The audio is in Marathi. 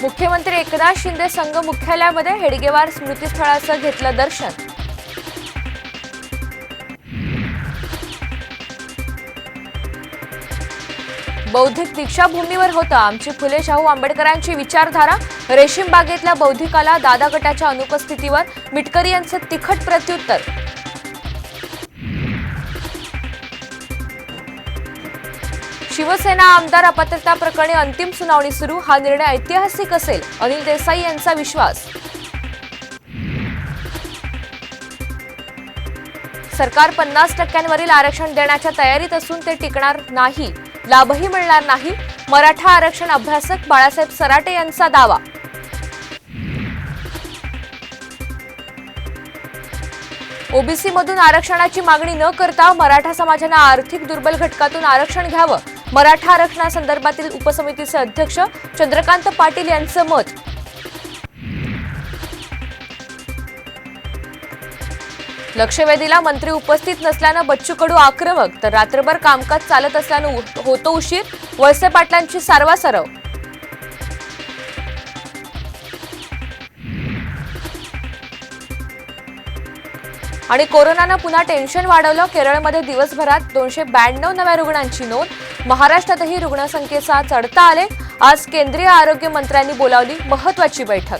मुख्यमंत्री एकनाथ शिंदे संघ मुख्यालयामध्ये हेडगेवार स्मृतीस्थळाचं घेतलं दर्शन. बौद्धिक दीक्षाभूमीवर होतं आमची फुले शाहू आंबेडकरांची विचारधारा. रेशीम बागेतल्या बौद्धिकाला दादा गटाच्या अनुपस्थितीवर मिटकरी यांचं तिखट प्रत्युत्तर. शिवसेना आमदार अपात्रता प्रकरणी अंतिम सुनावणी सुरू. हा निर्णय ऐतिहासिक असेल अनिल देसाई यांचा विश्वास. सरकार पन्नास टक्क्यांवरील आरक्षण देण्याच्या तयारीत असून ते टिकणार नाही लाभही मिळणार नाही. मराठा आरक्षण अभ्यासक बाळासाहेब सराटे यांचा दावा. ओबीसीमधून आरक्षणाची मागणी न करता मराठा समाजानं आर्थिक दुर्बल घटकातून आरक्षण घ्यावं. मराठा आरक्षणासंदर्भातील उपसमितीचे अध्यक्ष चंद्रकांत पाटील यांचं मत. लक्षवेधीला मंत्री उपस्थित नसल्यानं बच्चू कडू आक्रमक तर रात्रभर कामकाज चालत असल्यानं उ- होतो उशीर वळसे पाटलांची सारवासारव. आणि कोरोनानं पुन्हा टेन्शन वाढवलं. केरळमध्ये दिवसभरात दोनशे ब्याण्णव नव्या रुग्णांची नोंद. महाराष्ट्रातही रुग्णसंख्येचा चढता आले. आज केंद्रीय आरोग्य मंत्र्यांनी बोलावली महत्वाची बैठक.